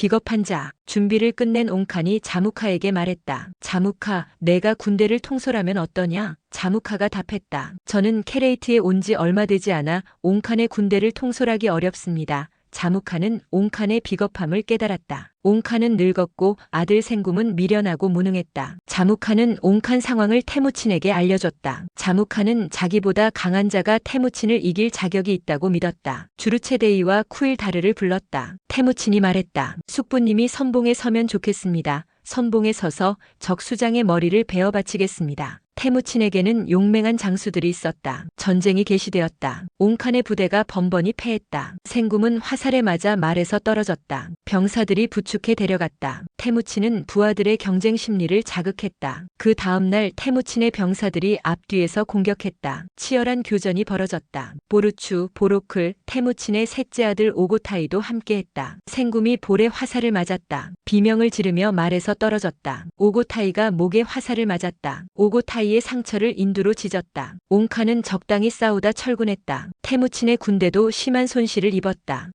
비겁한 자. 준비를 끝낸 옹칸이 자무카에게 말했다. 자무카, 내가 군대를 통솔하면 어떠냐? 자무카가 답했다. 저는 케레이트에 온 지 얼마 되지 않아 옹칸의 군대를 통솔하기 어렵습니다. 자무카는 옹칸의 비겁함을 깨달았다. 옹칸은 늙었고 아들 생금은 미련하고 무능했다. 자무카는 옹칸 상황을 태무친에게 알려줬다. 자무카는 자기보다 강한 자가 태무친을 이길 자격이 있다고 믿었다. 주르체데이와 쿠일다르를 불렀다. 태무친이 말했다. 숙부님이 선봉에 서면 좋겠습니다. 선봉에 서서 적수장의 머리를 베어 바치겠습니다. 태무친에게는 용맹한 장수들이 있었다. 전쟁이 개시되었다. 옹칸의 부대가 번번이 패했다. 생금은 화살에 맞아 말에서 떨어졌다. 병사들이 부축해 데려갔다. 태무친은 부하들의 경쟁 심리를 자극했다. 그 다음날 태무친의 병사들이 앞뒤에서 공격했다. 치열한 교전이 벌어졌다. 보르추, 보로클, 태무친의 셋째 아들 오고타이도 함께했다. 생금이 볼에 화살을 맞았다. 비명을 지르며 말에서 떨어졌다. 오고타이가 목에 화살을 맞았다. 오고타 이의 상처를 인두로 찢었다. 옹카는 적당히 싸우다 철군했다. 태무친의 군대도 심한 손실을 입었다.